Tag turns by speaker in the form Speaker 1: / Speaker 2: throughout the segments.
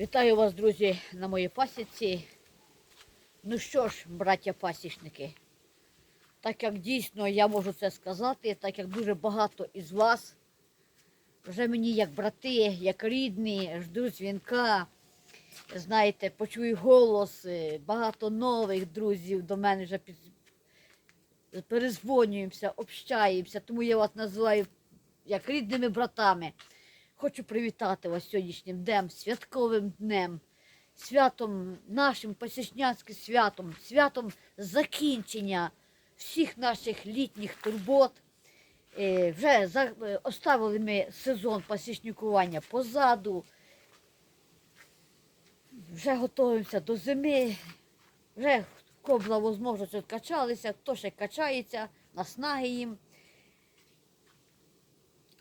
Speaker 1: Вітаю вас, друзі, на моїй пасіці. Ну що ж, браття пасічники, так як дійсно я можу це сказати, так як дуже багато із вас вже мені як брати, як рідні, жду дзвінка. Знаєте, почую голос, е, багато нових друзів до мене вже під... перезвонюємося, общаємося, тому я вас називаю як рідними братами. Хочу привітати вас сьогоднішнім днем, святковим днем, святом нашим пасічнянським святом, святом закінчення всіх наших літніх турбот. Е, Вже е, оставили ми сезон пасічникування позаду. Вже готуємося до зими. Вже була можливість, відкачалися, хто ще качається, наснаги їм.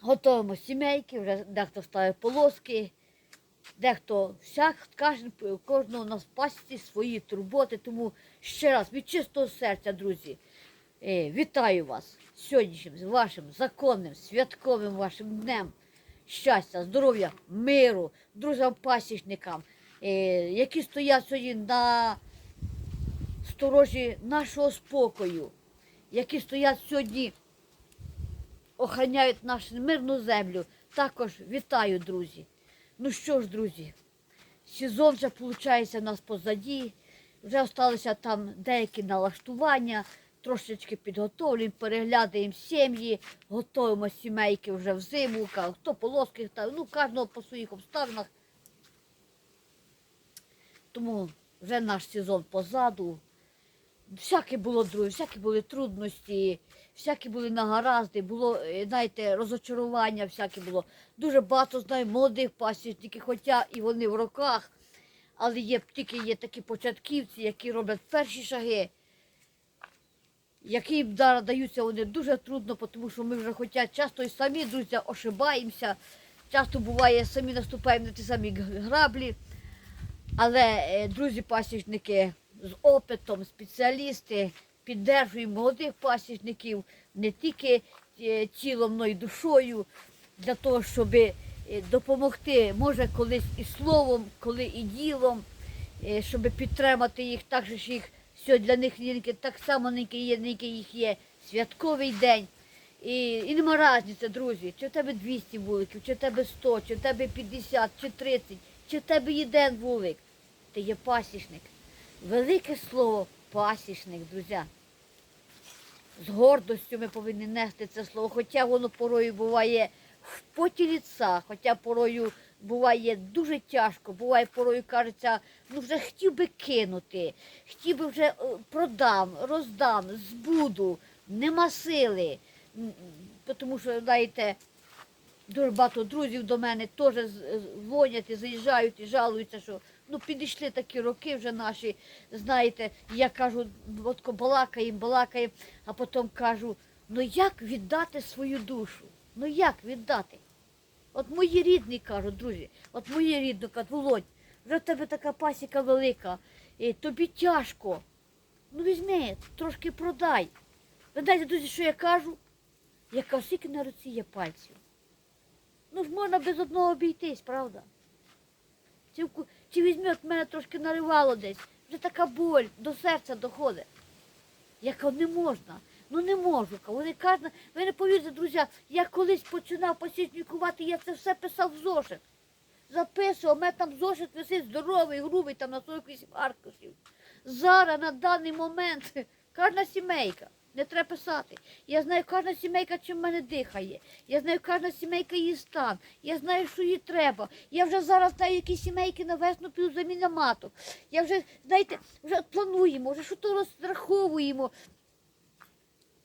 Speaker 1: Готуємо сімейки, вже дехто ставить полоски, дехто всяк, кожен, кожного на пасіці свої турботи. Тому ще раз від чистого серця, друзі, е, вітаю вас сьогоднішнім вашим законним, святковим вашим днем. Щастя, здоров'я, миру, друзям-пасічникам, е, які стоять сьогодні на сторожі нашого спокою, які стоять сьогодні охороняють нашу мирну землю. Також вітаю, друзі. Ну що ж, друзі, сезон вже виходить у нас позаді. Вже залишилися там деякі налаштування, трошечки підготовлюємо, переглядаємо сім'ї, готуємо сімейки вже в зиму, хто полоски, ну, кожного по своїх обставинах. Тому вже наш сезон позаду. Всяке було, друзі, всякі були трудності, всякі були нагаразди, було, е, знаєте, розочарування, всяке було. Дуже багато знаю молодих пасічників, хоча і вони в роках, але є тільки є такі початківці, які роблять перші шаги, які їм да- даються вони дуже трудно, тому що ми вже хоча часто і самі, друзі, ошибаємося, часто буває, самі наступаємо на ті самі граблі. Але, е, друзі пасічники з опитом, спеціалісти піддержують молодих пасічників не тільки е, тілом, але й душою для того, щоб допомогти, може, колись і словом, коли і ділом, е, щоб підтримати їх, так же ж їх сьогодні для них так само є, їх є святковий день. І, і нема різниці, друзі, чи в тебе 200 вуликів, чи в тебе 100, чи в тебе 50, чи 30, чи в тебе один вулик. Ти є пасічник. Велике слово пасічник, друзі. З гордостю ми повинні нести це слово, хоча воно порою буває в поті ліца, хоча порою буває дуже тяжко, буває порою кажеться, ну вже хотів би кинути, хотів би вже е, продам, роздам, збуду, нема сили. Тому що, знаєте, дуже багато друзів до мене теж дзвонять і заїжджають і жалуються, що ну підійшли такі роки вже наші, знаєте, я кажу, от балакаємо, балакаємо, а потім кажу, ну як віддати свою душу? Ну як віддати? От мої рідні кажуть, друзі, от мої рідні кажуть, Володь, вже в тебе така пасіка велика, і тобі тяжко. Ну візьми, трошки продай. Ви знаєте, друзі, що я кажу? Я кажу, скільки на руці є пальців. Ну ж можна без одного обійтись, правда? Чи, візьми, от мене трошки наривало десь, вже така боль до серця доходить. Я кажу, не можна. Ну не можу. Вони кажуть, ви не повірите, друзі, я колись починав посічникувати, я це все писав в зошит. Записував, у мене там зошит висить здоровий, грубий, там на 48 аркушів. Зараз на даний момент кожна сімейка. Не треба писати. Я знаю, кожна сімейка чим в мене дихає. Я знаю, кожна сімейка її стан. Я знаю, що їй треба. Я вже зараз знаю, які сімейки на весну підуть заміна маток. Я вже, знаєте, вже плануємо, вже що то розраховуємо.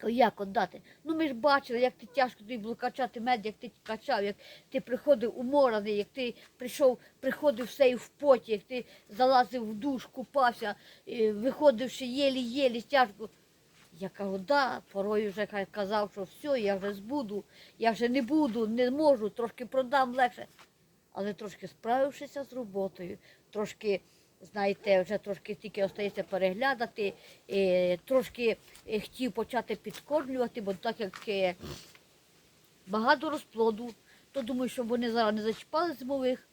Speaker 1: Як отдати? Ну ми ж бачили, як ти тяжко тобі було качати мед, як ти качав, як ти приходив умораний, як ти прийшов, приходив все і в поті, як ти залазив в душ, купався, виходивши єлі-єлі, тяжко. Я кажу, да, порою вже казав, що все, я вже збуду, я вже не буду, не можу, трошки продам легше. Але трошки справившися з роботою, трошки, знаєте, вже трошки тільки остається переглядати, е, трошки е, хотів почати підкормлювати, бо так як е, багато розплоду, то думаю, щоб вони зараз не зачіпали зимових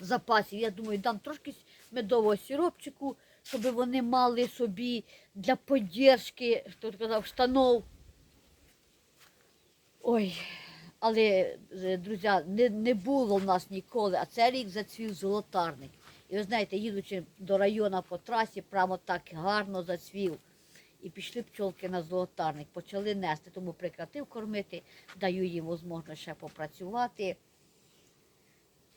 Speaker 1: запасів. Я думаю, дам трошки медового сиропчику, щоб вони мали собі для поддержки, хто казав, штанов. Ой, але, е, друзі, не, не було в нас ніколи, а цей рік зацвів золотарник. І ви знаєте, їдучи до району по трасі, прямо так гарно зацвів. І пішли пчолки на золотарник, почали нести, тому прекратив кормити, даю їм можливість ще попрацювати.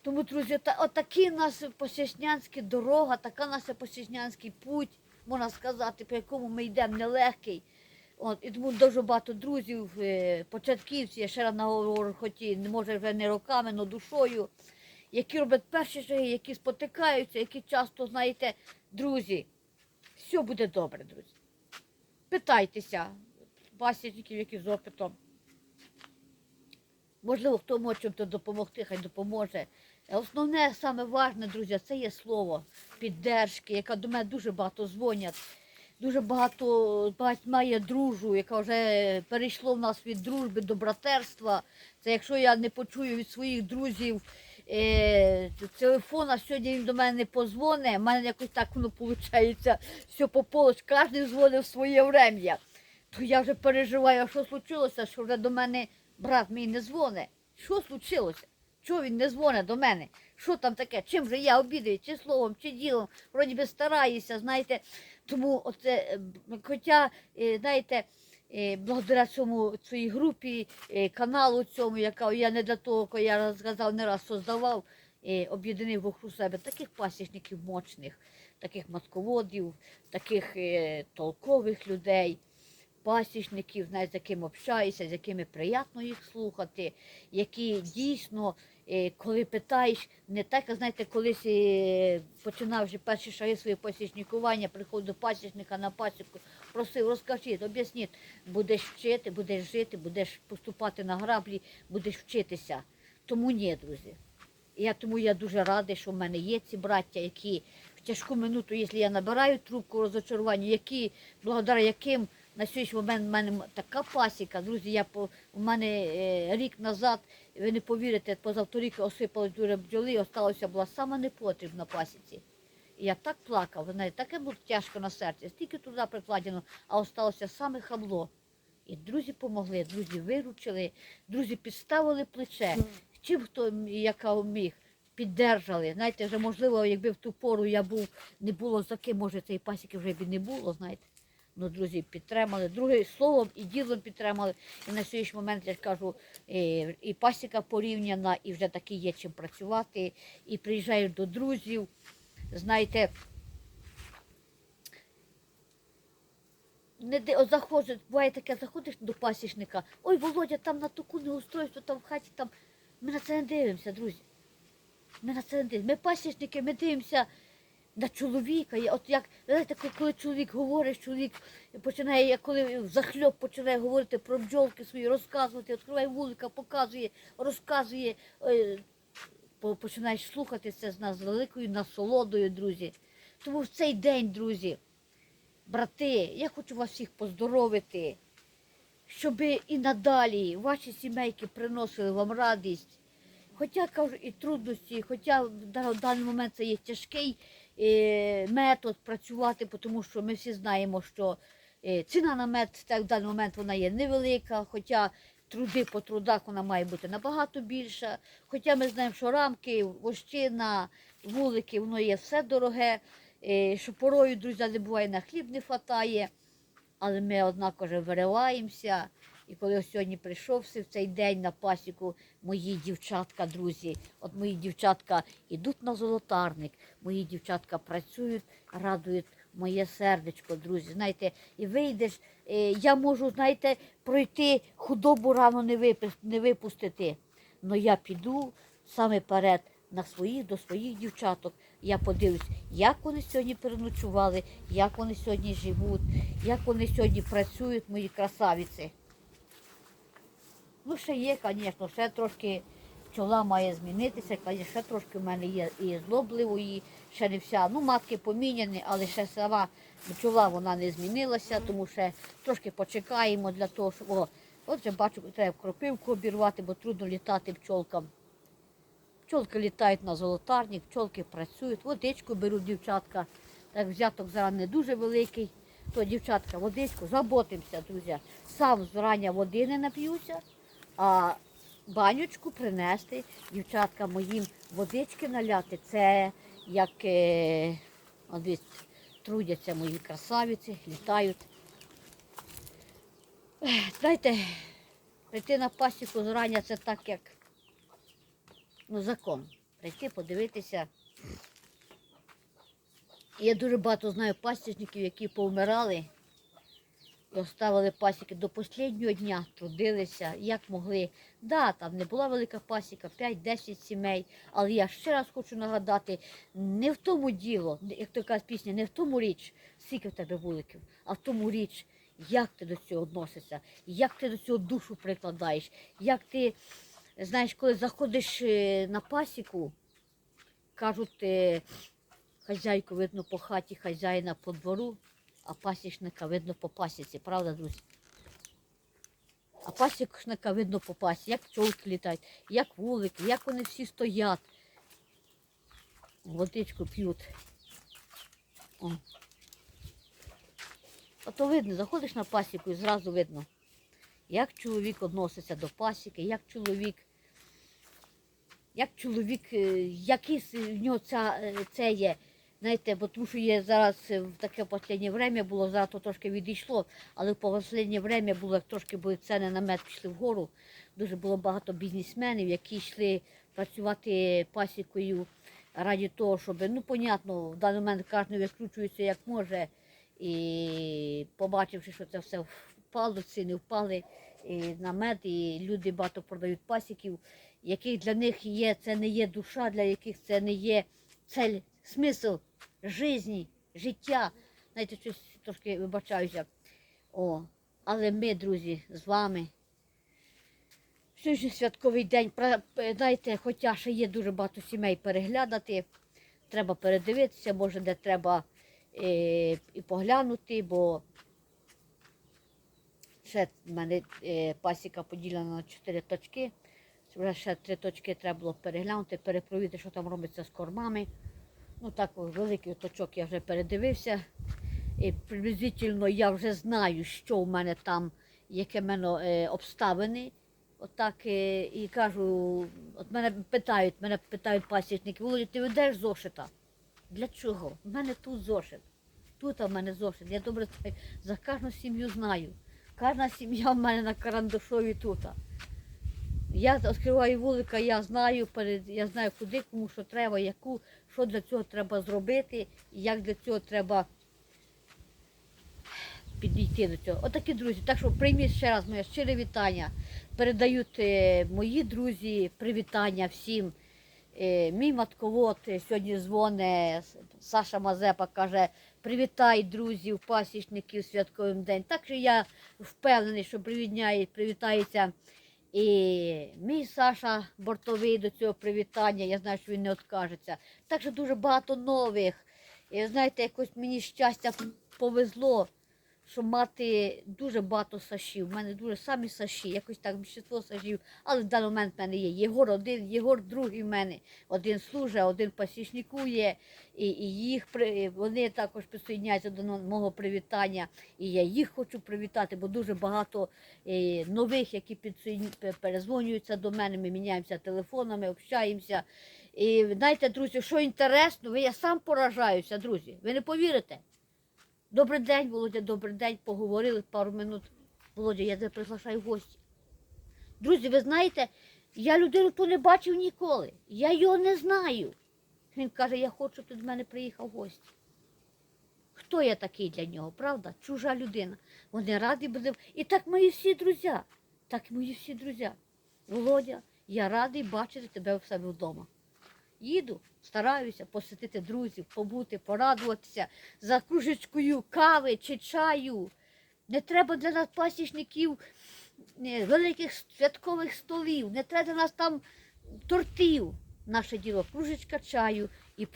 Speaker 1: Тому, друзі, та, отакі в нас посічнянські дорога, така наша посічнянський путь, можна сказати, по якому ми йдемо нелегкий. От, і тому дуже багато друзів, е, початківці, я ще раз наговорю, хоч і може вже не роками, але душою, які роблять перші шаги, які спотикаються, які часто, знаєте, друзі, все буде добре, друзі. Питайтеся, пасічників, які з опитом. Можливо, хто може чим-то допомогти, хай допоможе. Основне, саме важне, друзі, це є слово піддержки, яка до мене дуже багато дзвонять. Дуже багато багатьма є дружу, яка вже перейшло в нас від дружби до братерства. Це якщо я не почую від своїх друзів е, телефона, сьогодні він до мене не позвоне, в мене якось так воно виходить, все по полоч, кожен дзвонив в своє врем'я. То я вже переживаю, що случилося, що вже до мене брат мій не дзвонить. Що случилося? Чого він не дзвонить до мене? Що там таке? Чим же я обідаю? Чи словом, чи ділом? Вроді би стараюся, знаєте. Тому оце, е, хоча, е, знаєте, е, благодаря цьому цій групі, каналу цьому, яка я не для того, коли я розказав, не раз создавав, об'єднав вокруг себе таких пасічників мощних, таких матководів, таких толкових людей пасічників, знаєш, з якими общаюся, з якими приємно їх слухати, які дійсно, е, коли питаєш, не так, а знаєте, колись е, починав вже перші шаги своє пасічникування, приходив до пасічника на пасіку, просив, розкажіть, об'ясніть, будеш вчити, будеш жити, будеш поступати на граблі, будеш вчитися. Тому ні, друзі. Я тому я дуже радий, що в мене є ці браття, які в тяжку минуту, якщо я набираю трубку розочарування, які, благодаря яким на сьогоднішній момент в мене така пасіка. Друзі, я по у мене е, рік назад, ви не повірите, позавторік осипали дуже бджоли, осталася була сама непотрібна пасіці. І я так плакав, ви знаєте, таке було тяжко на серці, стільки туди прикладено, а осталося саме хабло. І друзі допомогли, друзі виручили, друзі підставили плече. Чим хто яка міг, піддержали. Знаєте, вже можливо, якби в ту пору я був, не було за ким, може цієї пасіки вже б і не було, знаєте. Ну, друзі, підтримали. Друге словом і ділом підтримали. І на сьогоднішній момент я ж кажу, е, і пасіка порівняна, і вже таки є чим працювати. І приїжджають до друзів. Знаєте, не де, от заходить, буває таке, заходиш до пасічника, ой, Володя, там на таку неустройство, там в хаті, там. Ми на це не дивимося, друзі. Ми на це не дивимося. Ми пасічники, ми дивимося на чоловіка. От як, знаєте, коли- чоловік говорить, чоловік починає, коли захльоп починає говорити про бджолки свої, розказувати, відкриває вулика, показує, розказує. е, Починаєш слухати це з нас з великою насолодою, друзі. Тому в цей день, друзі, брати, я хочу вас всіх поздоровити, щоб і надалі ваші сімейки приносили вам радість. Хоча кажу, і трудності, хоча в даний момент це є тяжкий метод працювати, тому що ми всі знаємо, що е, ціна на мед в даний момент вона є невелика, хоча труди по трудах вона має бути набагато більша. Хоча ми знаємо, що рамки, вощина, вулики, воно є все дороге, е, що порою, друзі, не буває на хліб не вистачає, але ми однаково вириваємося. І коли ось сьогодні прийшов в цей день на пасіку, мої дівчатка, друзі, от мої дівчатка йдуть на золотарник, мої дівчатка працюють, радують моє сердечко, друзі. Знаєте, і вийдеш, е, я можу, знаєте, пройти худобу рано не, випустити. але я піду саме перед на своїх до своїх дівчаток. Я подивлюсь, як вони сьогодні переночували, як вони сьогодні живуть, як вони сьогодні працюють, мої красавиці. Ну, ще є, звісно, ще трошки пчола має змінитися, звісно, ще трошки в мене є і злобливої, ще не вся. Ну, матки поміняні, але ще сама пчола вона не змінилася, тому ще трошки почекаємо для того, щоб. О, от вже бачу, треба кропивку обірвати, бо трудно літати пчолкам. Пчолки літають на золотарник, пчолки працюють, водичку беруть дівчатка. Так взяток зараз не дуже великий. То дівчатка, водичку, заботимося, друзі. Сам зрання води не нап'юся, а банючку принести, дівчатка моїм водички наляти. Це як е, от трудяться мої красавиці, літають. Знаєте, прийти на пасіку зрання це так, як ну, закон. Прийти, подивитися. Я дуже багато знаю пасічників, які повмирали і оставили пасіки до останнього дня, трудилися, як могли. Да, там не була велика пасіка, 5-10 сімей. Але я ще раз хочу нагадати, не в тому діло, як то кажуть пісня, не в тому річ, скільки в тебе вуликів, а в тому річ, як ти до цього відносишся, як ти до цього душу прикладаєш, як ти, знаєш, коли заходиш е, на пасіку, кажуть, е, хазяйку видно по хаті, хазяїна по двору, а пасічника видно по пасіці, правда, друзі? А пасічника видно по пасі, як пчолки літають, як вулики, як вони всі стоять. Водичку п'ють. О. Ото видно, заходиш на пасіку і зразу видно, як чоловік відноситься до пасіки, як чоловік, як чоловік, е, який в нього ця, е, це є. Знаєте, бо тому що є зараз е, в таке останнє время було, зараз то трошки відійшло, але в останнє время було, як трошки були ціни на мед пішли вгору. Дуже було багато бізнесменів, які йшли працювати пасікою раді того, щоб, ну, понятно, в даний момент кожен викручується як може. І побачивши, що це все впало, ціни впали і на мед, і люди багато продають пасіків, яких для них є, це не є душа, для яких це не є цель, смисл житті, життя. Знаєте, щось трошки вибачаюся. О, але ми, друзі, з вами. Сьогодні святковий день. Е, Знаєте, хоча ще є дуже багато сімей переглядати, треба передивитися, може, де треба е, і поглянути, бо ще в мене е, пасіка поділена на чотири точки. Вже ще три точки треба було переглянути, перепровірити, що там робиться з кормами. Ну так, великий точок я вже передивився. І приблизительно я вже знаю, що в мене там, яке в мене е, обставини. Отак е, і кажу, от мене питають, мене питають пасічники, Володя, ти ведеш зошита? Для чого? У мене тут зошит. Тут в мене зошит. Я добре знаю, за кожну сім'ю знаю. Кожна сім'я в мене на карандашові тут. Я відкриваю вулика, я знаю, перед- я знаю, куди, кому що треба, яку, що для цього треба зробити, і як для цього треба підійти до цього. Отакі друзі. Так що прийміть ще раз моє щире вітання. Передають е, мої друзі привітання всім. Е, мій матковод е, сьогодні дзвоне, Саша Мазепа каже, привітай друзів, пасічників святковим день. Так що я впевнений, що привітняє, привітається і мій Саша бортовий до цього привітання. Я знаю, що він не откажеться. Так що дуже багато нових. І знаєте, якось мені щастя повезло, що мати дуже багато сашів. У мене дуже самі саші, якось так більшість сашів. Але в даний момент в мене є Єгор один, Єгор другий в мене. Один служить, один пасічникує, і, і їх вони також присоединяються до мого привітання. І я їх хочу привітати, бо дуже багато е, нових, які підсоедин- перезвонюються до мене. Ми міняємося телефонами, общаємося. І знаєте, друзі, що інтересно, я сам поражаюся, друзі. Ви не повірите. Добрий день, Володя, добрий день. Поговорили пару минут. Володя, я тебе приглашаю гості. Друзі, ви знаєте, я людину ту не бачив ніколи. Я його не знаю. Він каже, я хочу, щоб ти до мене приїхав в гості. Хто я такий для нього, правда? Чужа людина. Вони раді були. І так мої всі друзі. Так мої всі друзі. Володя, я радий бачити тебе в себе вдома. Їду, стараюся посетити друзів, побути, порадуватися за кружечкою кави чи чаю. Не треба для нас пасічників е, великих святкових столів, не треба для нас там тортів. Наше діло кружечка чаю і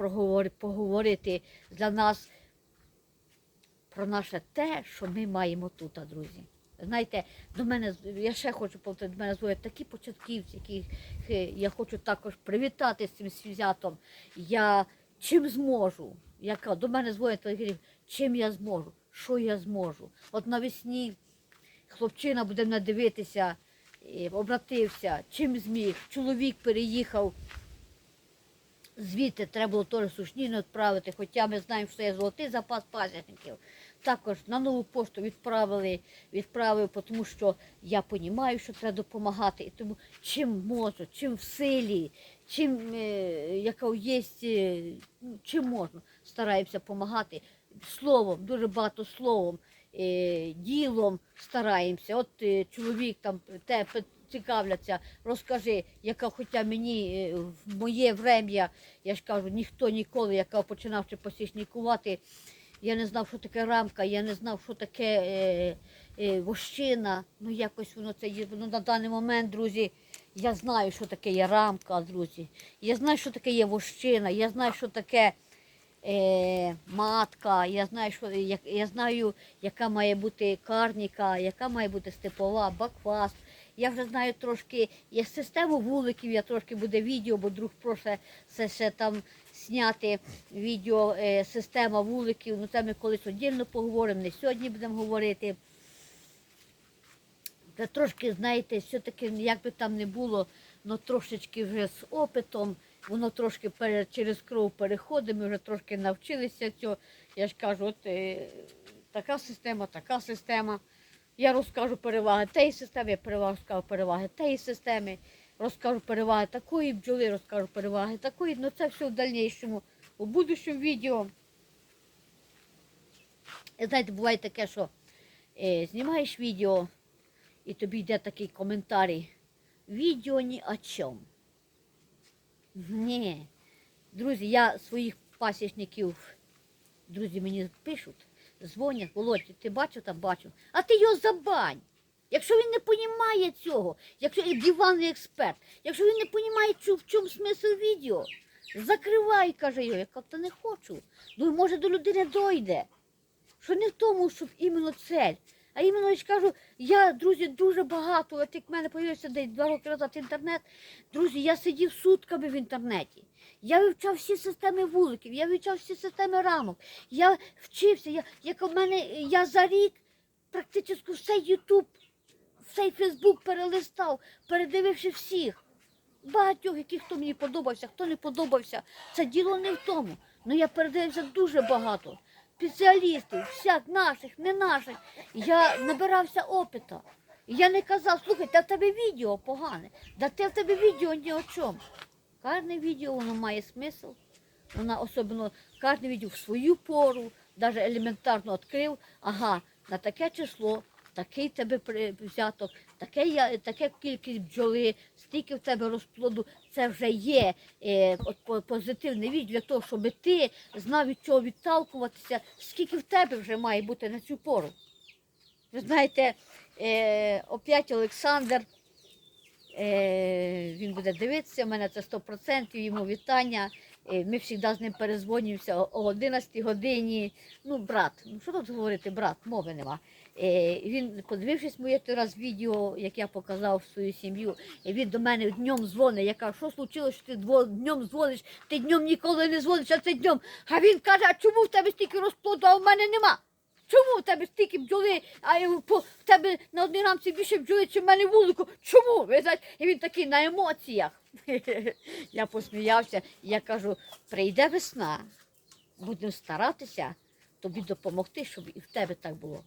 Speaker 1: поговорити для нас про наше те, що ми маємо тут, друзі. Знаєте, до мене я ще хочу повторити, до мене дзвонять такі початківці, яких е, я хочу також привітати з цим святом. Я чим зможу? Я кажу, до мене дзвонять говорять, чим я зможу, що я зможу. От навесні хлопчина буде мене дивитися, обратився, чим зміг. Чоловік переїхав звідти, треба було теж сушніну відправити, хоча ми знаємо, що є золотий запас пасічників. Також на нову пошту відправили, відправив, тому що я розумію, що треба допомагати. І тому чим можу, чим в силі, чим е, яка є, е, ну, чим можна, стараємося допомагати. Словом, дуже багато словом, е, ділом стараємося. От чоловік там те цікавляться, розкажи, яка хоча мені в моє врем'я, я ж кажу, ніхто ніколи, яка починавши посічникувати, я не знав, що таке рамка, я не знав, що таке е, е, вощина. Ну якось воно це є. Ну, на даний момент, друзі, я знаю, що таке є рамка, друзі. Я знаю, що таке є вощина, я знаю, що таке е, матка, я знаю, що, як, я знаю, яка має бути карніка, яка має бути степова, бакфаст. Я вже знаю трошки, є систему вуликів, я трошки буде відео, бо друг проше це ще там зняти відео, е, система вуликів. Ну це ми колись віддільно поговоримо, не сьогодні будемо говорити. Та трошки, знаєте, все-таки, як би там не було, ну трошечки вже з опитом, воно трошки через кров переходить, ми вже трошки навчилися цього. Я ж кажу, от е, така система, така система. Я розкажу переваги тієї системи, я розкажу переваги тієї системи, розкажу переваги такої бджоли, розкажу переваги такої. Ну це все в дальнішому, у будущому відео. Знаєте, буває таке, що е, знімаєш відео, і тобі йде такий коментарій. Відео ні о чому. Ні. Друзі, я своїх пасічників, друзі мені пишуть, дзвонять, Володь, ти бачив там бачив, а ти його забань. Якщо він не розуміє цього, якщо і диванний експерт, якщо він не розуміє, в чому смисл відео, закривай, каже його, я та не хочу. Ну, може, до людини дойде. Що не в тому, щоб іменно цель. А іменно я ж кажу, я, друзі, дуже багато, от як в мене появився десь два роки назад інтернет, друзі, я сидів сутками в інтернеті. Я вивчав всі системи вуликів, я вивчав всі системи рамок. Я вчився, я, як у мене, я за рік практично все Ютуб, все Фейсбук перелистав, передививши всіх. Багатьох, яких хто мені подобався, хто не подобався. Це діло не в тому. Ну я передивився дуже багато спеціалістів, всяк наших, не наших. Я набирався опита. Я не казав, слухай, та в тебе відео погане, да те в тебе відео ні о чому. Кожне відео воно має смисл. Вона особливо кожне відео в свою пору, навіть елементарно відкрив, ага, на таке число, такий тебе взяток, таке, таке кількість бджоли, стільки в тебе розплоду. Це вже є е, от, по- позитивне відео для того, щоб ти знав від чого відталкуватися, скільки в тебе вже має бути на цю пору. Ви знаєте, е, опять Олександр, е, він буде дивитися, мене це 100%, йому вітання. Е, Ми завжди з ним перезвонюємося о 11 годині. Ну, брат, ну що тут говорити, брат, мови нема. Е, Він, подивившись моє раз відео, як я показав свою сім'ю, він до мене днем дзвонить. Я кажу, що случилось, що ти днем дзвониш, ти днем ніколи не дзвониш, а це днем. А він каже, а чому в тебе стільки розплоду, а в мене нема? Чому в тебе стільки бджоли, а в тебе на одній рамці більше бджоли, чи в мене вулику? Чому? І він такий на емоціях. Я посміявся, я кажу, прийде весна, будемо старатися тобі допомогти, щоб і в тебе так було.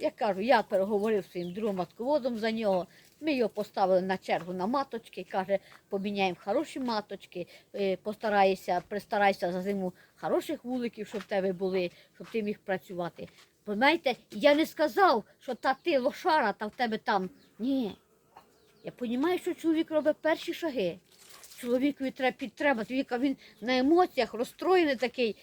Speaker 1: Я кажу, я переговорив своїм другом матководом за нього. Ми його поставили на чергу на маточки. Каже, поміняємо хороші маточки, е, постарайся, пристарайся за зиму хороших вуликів, щоб в тебе були, щоб ти міг працювати. Знаєте, я не сказав, що та ти лошара, та в тебе там. Ні. Я розумію, що чоловік робить перші шаги. Чоловікові треба підтримати. Він, він на емоціях розстроєний такий.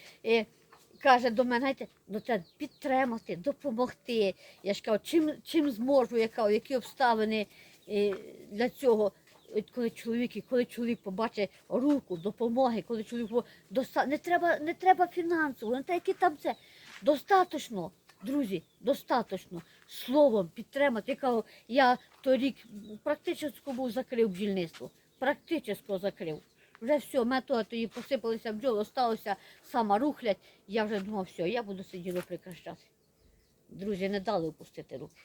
Speaker 1: Каже до мене, знаєте, ну це підтримати, допомогти. Я ж кажу, чим, чим зможу, я кажу, які обставини е, для цього. От коли чоловік, і коли чоловік побачить руку, допомоги, коли чоловік доста... не треба, не треба фінансово, не треба які там це. Достаточно Друзі, достатньо словом підтримати. Я кажу, я торік практично був закрив бджільництво. Практично закрив. Вже все, методи тоді посипалися бджоли, осталося сама рухлять. Я вже думав, все, я буду сидіти прикращати. Друзі, не дали опустити руки.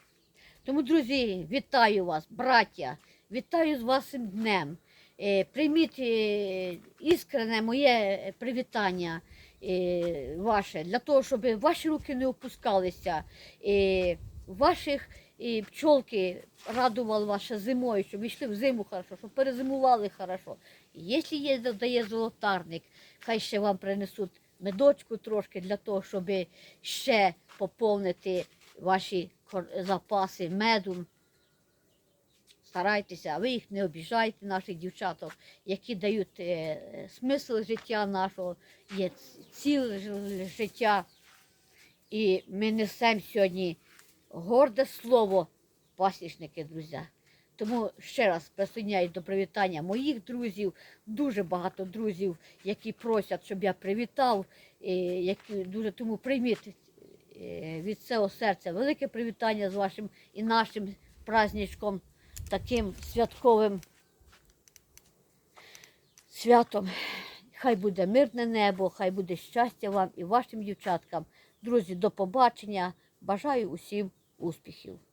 Speaker 1: Тому, друзі, вітаю вас, браття, вітаю з вашим днем. Е, Прийміть е, іскрене моє привітання е, ваше, для того, щоб ваші руки не опускалися, ваших пчолки радували ваше зимою, щоб йшли в зиму хорошо, щоб перезимували хорошо. Якщо є дає золотарник, хай ще вам принесуть медочку трошки для того, щоб ще поповнити ваші запаси медом. Старайтеся, а ви їх не обіжайте, наших дівчаток, які дають е, смисл життя нашого, є ціле життя. І ми несемо сьогодні горде слово пасічники, друзі. Тому ще раз присоединяюсь до привітання моїх друзів. Дуже багато друзів, які просять, щоб я привітав. е, Які дуже тому прийміть е, від цього серця велике привітання з вашим і нашим праздничком, таким святковим святом. Хай буде мирне небо, хай буде щастя вам і вашим дівчаткам. Друзі, до побачення. Бажаю усім успіхів.